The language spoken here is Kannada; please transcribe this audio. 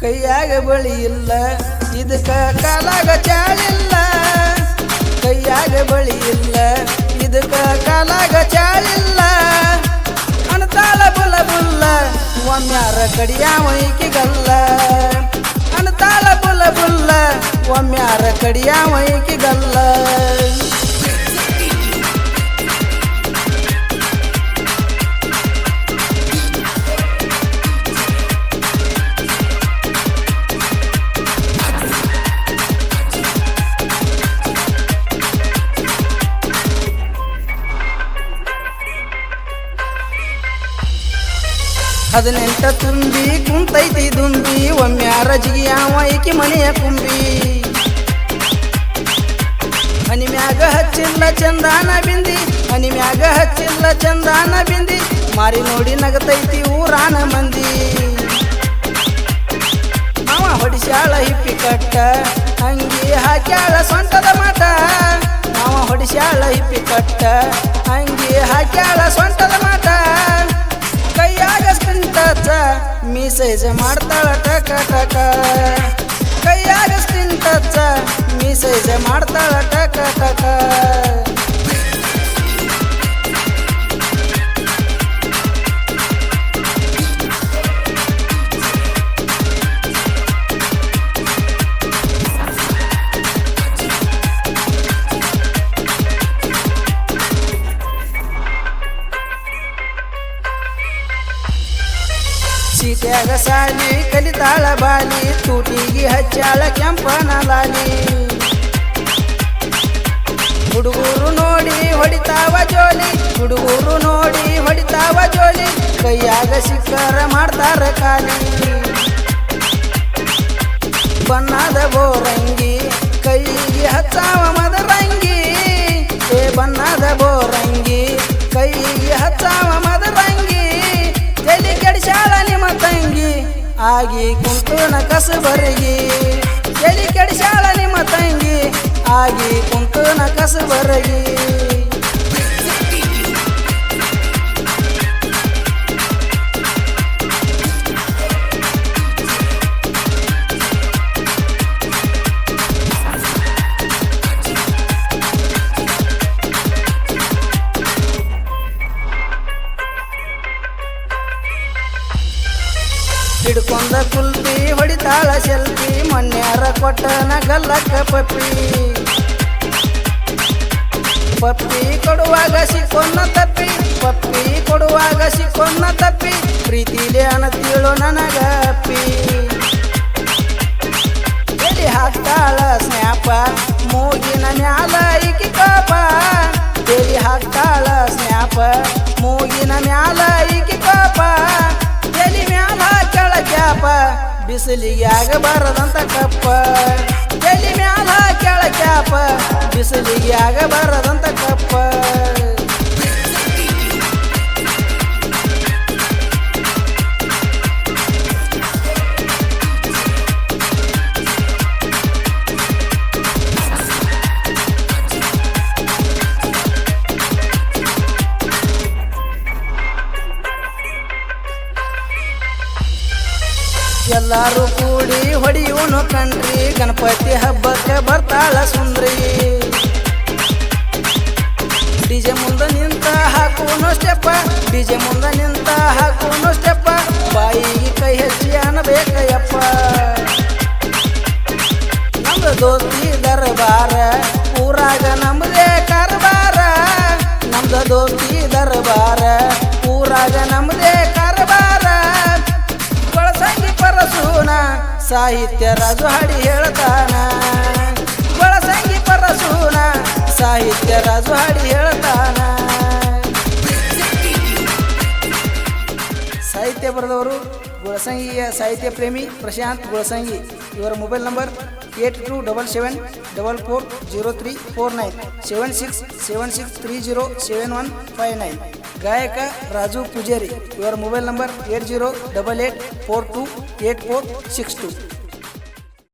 ಕೈಯಾಗ ಬಳಿ ಇಲ್ಲ ಇದಕ್ಕ ಕಾಲಾಗ ಚಾಳಿಲ್ಲ ಕೈಯಾಗ ಬಳಿ ಇಲ್ಲ ಇದಕ್ಕ ಕಾಲಾಗ ಚಾಳಿಲ್ಲ ಅಣತಾಳ ಬುಲ ಬುಲ್ಲ ಒಮ್ಮ್ಯಾರ ಕಡಿಯಾವ ಈಕಿಗಲ್ಲ ಅಣತಾಳ ಬುಲ ಬುಲ್ಲ ಒಮ್ಮ್ಯಾರ ಕಡಿಯಾವ ಈಕಿಗಲ್ಲ ಹದಿನೆಂಟ ತುಂಬಿ ಕುಂತೈತಿ ದುಂಬಿ ಒಮ್ಮ್ಯಾರ ಜಿಗಿಯಾವ ಈಕಿ ಮನೆಯ ಕುಂಬಿ. ಹನಿಮ್ಯಾಗ ಹಚ್ಚಿಲ್ಲ ಚಂದಾನ ಬಿಂದಿ ಹನಿಮ್ಯಾಗ ಹಚ್ಚಿಲ್ಲ ಚಂದಾನ ಬಿಂದಿ, ಮಾರಿ ನೋಡಿ ನಗತೈತಿ ಊರಾನ ಮಂದಿ. ಅವ ಹೊಡಿಸ್ಯಾಳ ಹಿಪ್ಪಿ ಕಟ್ಟ, ಅಂಗಿ ಹಾಕ್ಯಾಳ ಸೊಂಟದ ಮಾಟ ಅವ ಹೊಡಿಸ್ಯಾಳ ಹಿಪ್ಪಿ ಕಟ್ಟ, ಅಂಗಿ ಹಾಕ್ಯಾಳ ಸೊಂಟದ ಮಿಸೇಜ್ ಮಾಡ್ತಾಳ ಟಕ ಟಕ ಕೈಯಾಗ ಸ್ಕ್ರೀನ್ ಟಚ್ ಮಿಸೇಜ್ ಮಾಡ್ತಾಳ ಟಕ ಟಕ. ಸಾಲಿ, ಕಲಿತಾಳ ಬಾಲಿ, ತೂಟಿಗೆ ಹಚ್ಚಾಳ ಕೆಂಪನ ಲಾಲಿ. ಹುಡುಗರು ನೋಡಿ ಹೊಡಿತಾವ ಜೋಲಿ, ಹುಡುಗರು ನೋಡಿ ಹೊಡಿತಾವ ಜೋಲಿ, ಕೈಯಾಗ ಸಿಕ್ಕರ ಮಾಡ್ತಾರ ಕಾಲಿ ಬಣ್ಣದ ಬೋರಂಗಿ ಕೈಗೆ ಹಚ್ಚಾವ ಆಗಿ ಕುಂತುನ ಕಸಬರಗಿ. ತಲೆ ಕೆಡಿಸಾಳ ನಿಮ್ಮ ತಂಗಿ ಆಗಿ ಕುಂತುನ ಕಸಬರಗಿ. ಹಿಡ್ಕೊಂಡ ಕುಲ್ಪಿ, ಹೊಡಿತಾಳ ಸೆಲ್ಪಿ ಮನ್ಯಾರ ಕೊಟ್ಟನ ನಗಲ್ಲಕ್ಕ ಪಪ್ಪಿ. ಪಪ್ಪಿ ಕೊಡುವಾಗ ಸಿಕ್ಕೊನ್ನ ತಪ್ಪಿ, ಪಪ್ಪಿ ಕೊಡುವಾಗ ಸಿಕ್ಕೊನ್ನ ತಪ್ಪಿ ಪ್ರೀತಿಲೆ ಅನತಿಳು ನನಗ ಅಪ್ಪಿ. ಎಲ್ಲಿ ಹಾಕ್ತಾಳ ಸ್ನ್ಯಾಪ, ಮೂಗಿನ ಮ್ಯಾಲ ಈಕಿ ಕೋಪ. ಎಲ್ಲಿ ಹಾಕ್ತಾಳ ಸ್ನ್ಯಾಪ, ಮೂಗಿನ ಮ್ಯಾಲ ಈಕಿ ಕೋಪ. ಎಲಿ ಮ್ಯಾಲ ಕ್ಯಾಪ ಬಿಸಿಲಿಗೆ ಬರದಂತ ಕಪ್ಪ. ಎಲ್ಲಿ ಮ್ಯಾಲ ಕೆಳ ಕ್ಯಾಪ ಬಿಸಿಲಿಗೆ ಆಗಬಾರದಂತ ಎಲ್ಲಾರು ಕೂಡಿ ಹೊಡಿಯೋನು ಕಣ್ರಿ. ಗಣಪತಿ ಹಬ್ಬಕ್ಕೆ ಬರ್ತಾಳ ಸುಂದ್ರಿ. ಡಿಜೆ ಮುಂದೆ ನಿಂತ ಹಾಕುನು ಸ್ಟೆಪ್ಪ ಡಿಜೆ ಮುಂದೆ ನಿಂತ ಹಾಕುನು ಸ್ಟೆಪ್ಪ ಬಾಯಿಗೆ ಕೈ ಹೆಚ್ಚಿ ಅನ್ಬೇಕಯ್ಯಪ್ಪ. ನಮ್ದು ದೋಸ್ತಿ ದರ್ಬಾರ, ಊರಾಗ ನಮ್ದೇ ಕಾರ್ಬಾರ. ನಮ್ದು ದೋಸ್ತಿ ದರ್ಬಾರ, ಊರಾಗ ನಮ್ದೇ ಸಾಹಿತ್ಯ ರಾಜು ಹಾಡಿ ಹೇಳ್ತಾನ. ಬಳಸಂಗಿ ಪರಸೂನ ಸಾಹಿತ್ಯ ರಾಜು ಗುಳಸಂಗಿಯ ಸಾಹಿತ್ಯ ಪ್ರೇಮಿ ಪ್ರಶಾಂತ್ ಗುಳಸಂಗಿ ಇವರ mobile number eight two double seven double four zero three four nine seven six seven six three zero seven one five nine ಗಾಯಕ ರಾಜು ಪೂಜಾರಿ ಇವರ mobile number eight zero double eight four two eight four six two